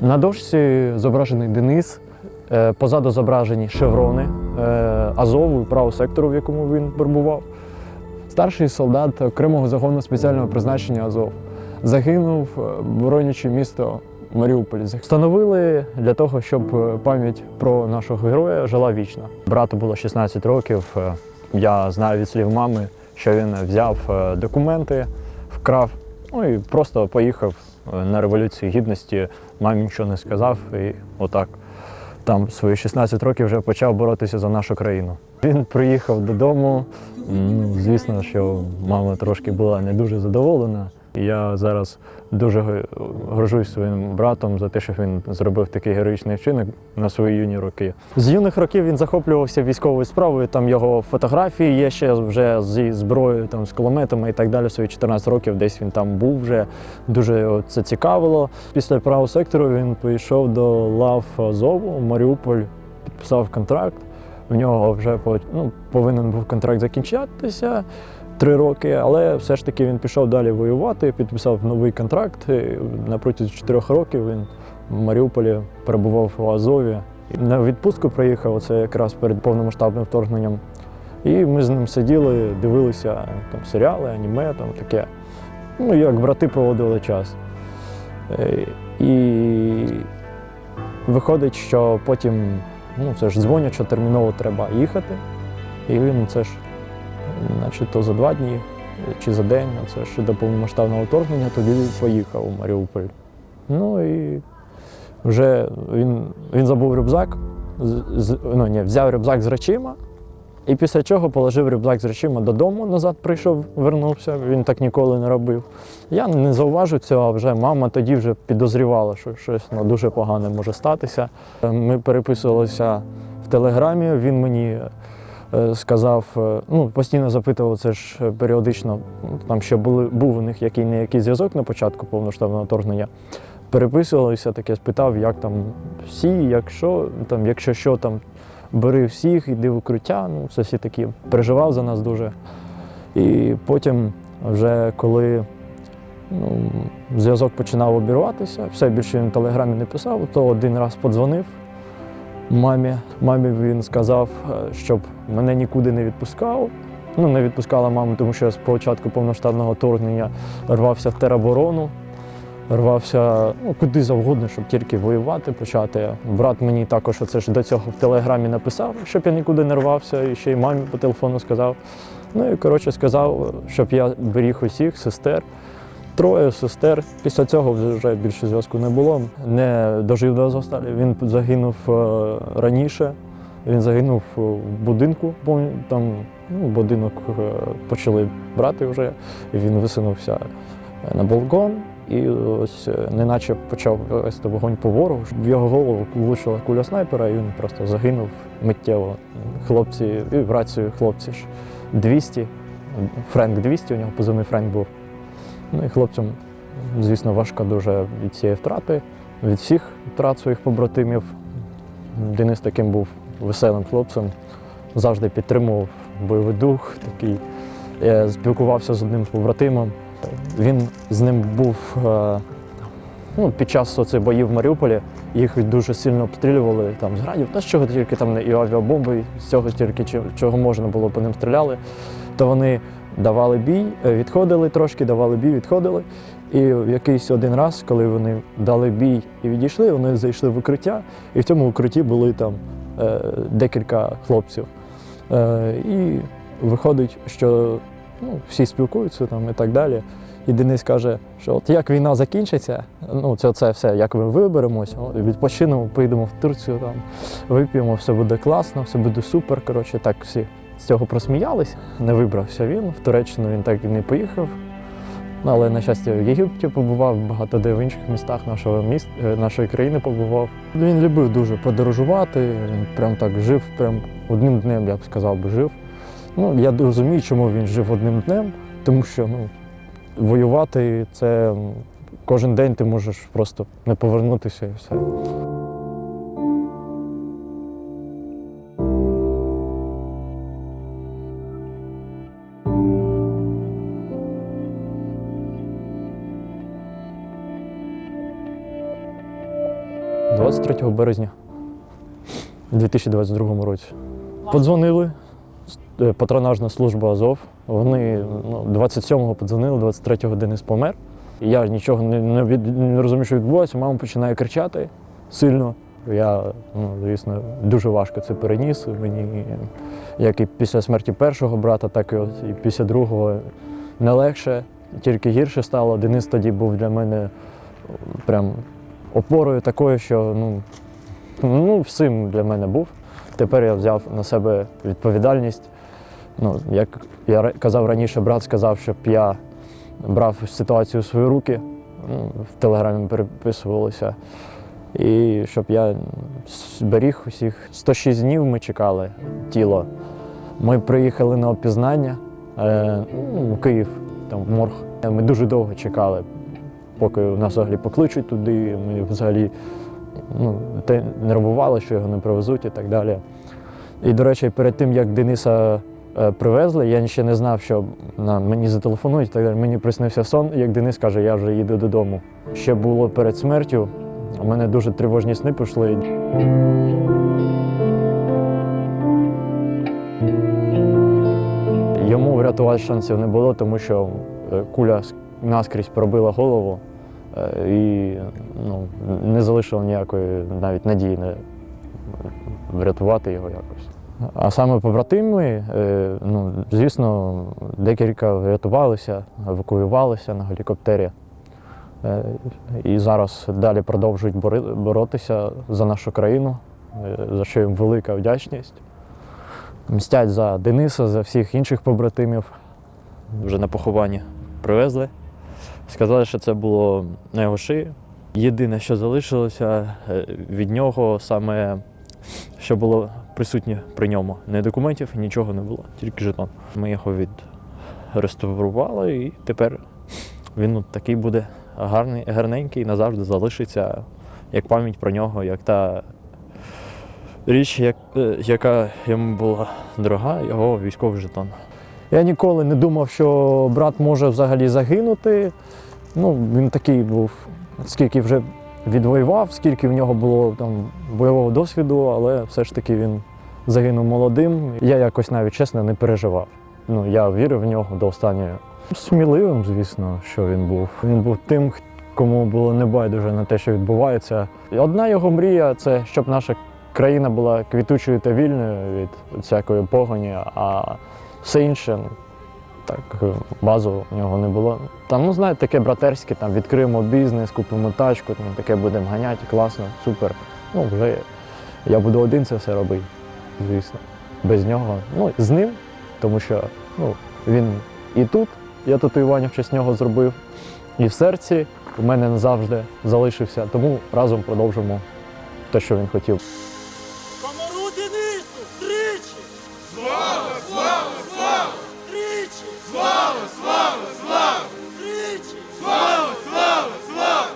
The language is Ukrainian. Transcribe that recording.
На дошці зображений Денис, е, позаду зображені шеврони е, Азову і правого сектору, в якому він перебував. Старший солдат окремого загону спеціального призначення Азов загинув, е, боронячи місто Маріуполь. Встановили для того, щоб пам'ять про нашого героя жила вічно. Брату було 16 років. Я знаю від слів мами, що він взяв документи, вкрав, ну і просто поїхав на революцію гідності. Мамі нічого не сказав, і отак там свої 16 років вже почав боротися за нашу країну. Він приїхав додому. Звісно, що мама трошки була не дуже задоволена. Я зараз дуже горжусь своїм братом за те, що він зробив такий героїчний вчинок на свої юні роки. З юних років він захоплювався військовою справою. Там його фотографії є ще вже зі зброєю, там з кулеметами і так далі. Свої 14 років десь він там був вже. Дуже це цікавило. Після правого сектору він поїхав до лав Азову Маріуполь, підписав контракт. В нього вже ну, повинен був контракт закінчатися три роки, але все ж таки він пішов далі воювати, підписав новий контракт. На протязі чотирьох років він в Маріуполі перебував у Азові. На відпустку приїхав це якраз перед повномасштабним вторгненням. І ми з ним сиділи, дивилися там серіали, аніме, там таке. Ну, як брати проводили час. Е, І виходить, що потім ну, це ж дзвонять, що терміново треба їхати. І він це ж, значить, то за два дні чи за день, це ж до повномасштабного вторгнення, тоді поїхав у Маріуполь. Ну і вже він, він забув рюкзак, з, з- ну, ні, взяв рюкзак з речима, і після чого положив рюкзак з речима додому, назад прийшов, вернувся. Він так ніколи не робив. Я не зауважив цього, а вже мама тоді вже підозрівала, що щось ну, дуже погане може статися. Ми переписувалися в телеграмі, він мені е, сказав, е, ну, постійно запитував, це ж періодично, ну, там ще були, був у них який не який зв'язок на початку повноштабного вторгнення. Переписувалися, таке спитав, як там всі, якщо, там, якщо що, там, бери всіх, іди в укриття. Ну, це всі такі переживав за нас дуже. І потім, вже коли ну, зв'язок починав обірватися, все більше він в телеграмі не писав, то один раз подзвонив мамі. Мамі він сказав, е, щоб мене нікуди не відпускав. Ну, не відпускала маму, тому що я з початку повноштабного вторгнення рвався в тероборону, рвався ну, куди завгодно, щоб тільки воювати почати. Брат мені також оце ж до цього в телеграмі написав, щоб я нікуди не рвався, і ще й мамі по телефону сказав. Ну і коротше сказав, щоб я беріг усіх сестер. Троє сестер. Після цього вже більше зв'язку не було. Не дожив до Азовсталі. Він загинув е, раніше. Він загинув в будинку. пом- Там ну, будинок е, почали брати вже. І він висунувся на балкон. І ось е, неначе почав вести вогонь по ворогу. В його голову влучила куля снайпера, і він просто загинув миттєво. Хлопці, і в рацію хлопці ж 200. Френк 200, у нього позивний Френк був. Ну і хлопцям, звісно, важко дуже від цієї втрати, від всіх втрат своїх побратимів. Денис таким був веселим хлопцем, завжди підтримував бойовий дух. Такий. Я спілкувався з одним побратимом. Він з ним був е, ну, під час оцих боїв в Маріуполі. Їх дуже сильно обстрілювали там з градів, та з чого тільки там і авіабомби, і з цього тільки чого можна було по ним стріляли. То вони давали бій, е, відходили трошки, давали бій, відходили. І в якийсь один раз, коли вони дали бій і відійшли, вони зайшли в укриття, і в цьому укритті були там е, декілька хлопців. І виходить, що ну, всі спілкуються там і так далі. І Денис каже, що от як війна закінчиться, ну це, це все, як ми виберемось, о, відпочинемо, поїдемо в Турцію, там, вип'ємо, все буде класно, все буде супер. Коротше, так всі з цього просміялись. Не вибрався він. В Туреччину він так і не поїхав. Ну, Але, на щастя, в Єгипті побував, багато де в інших містах нашого міст, е, нашої країни побував. Він любив дуже подорожувати, він прям так жив, прям одним днем, я б сказав би, жив. Ну, я розумію, чому він жив одним днем, тому що ну, воювати це кожен день ти можеш просто не повернутися і все. 23 березня 2022 році. Подзвонили. Е, Патронажна служба Азов. Вони ну, 27-го подзвонили, 23-го Денис помер. Я нічого не, не, не розумію, що відбувається. Мама починає кричати сильно. Я, ну, звісно, дуже важко це переніс. Мені, як і після смерті першого брата, так і, от, і після другого не легше, тільки гірше стало. Денис тоді був для мене прям опорою такою, що ну, ну, всім для мене був. Тепер я взяв на себе відповідальність. Ну, як я казав раніше, брат сказав, щоб я брав ситуацію в свої руки. Ну, в телеграмі переписувалися. І щоб я зберіг усіх 106 днів ми чекали тіло. Ми приїхали на опізнання е, ну, в Київ, там в морг. Ми дуже довго чекали, поки нас взагалі покличуть туди. Ми взагалі ну, те, нервували, що його не привезуть і так далі. І, до речі, перед тим, як Дениса привезли, я ще не знав, що на, мені зателефонують так далі. Мені приснився сон, як Денис каже, я вже їду додому. Ще було перед смертю. У мене дуже тривожні сни пішли. Йому врятувати шансів не було, тому що е, куля наскрізь пробила голову е, і ну, не залишила ніякої навіть надії на врятувати його якось. А саме побратими, е, ну, звісно, декілька врятувалися, евакуювалися на гелікоптері. Е, І зараз далі продовжують боротися за нашу країну, е, за що їм велика вдячність. Мстять за Дениса, за всіх інших побратимів. Вже на похованні привезли. Сказали, що це було на його шиї. Єдине, що залишилося від нього, саме що було присутнє при ньому. Не документів, нічого не було, тільки жетон. Ми його відреставрували і тепер він от такий буде гарний, гарненький, назавжди залишиться як пам'ять про нього, як та річ, як, е, яка йому була дорога, його військовий жетон. Я ніколи не думав, що брат може взагалі загинути. Ну, він такий був, скільки вже відвоював, скільки в нього було там бойового досвіду, але все ж таки він загинув молодим. Я якось навіть чесно не переживав. Ну, я вірив в нього до останнього. Сміливим, звісно, що він був. Він був тим, кому було небайдуже на те, що відбувається. Одна його мрія це щоб наша країна була квітучою та вільною від всякої погоні, а все інше так е, базу у нього не було. Там, ну знаєте, таке братерське, там відкриємо бізнес, купимо тачку, там таке будемо ганяти, класно, супер. Ну, вже я буду один це все робити, звісно. Без нього. Ну, з ним, тому що ну, він і тут, я татуювання в честь нього зробив, і в серці у мене назавжди залишився, тому разом продовжимо те, що він хотів. Комару Денису! Тричі! Слава, слава, слава! Тричі! Слава, слава, слава! Тричі! Слава, слава, слава!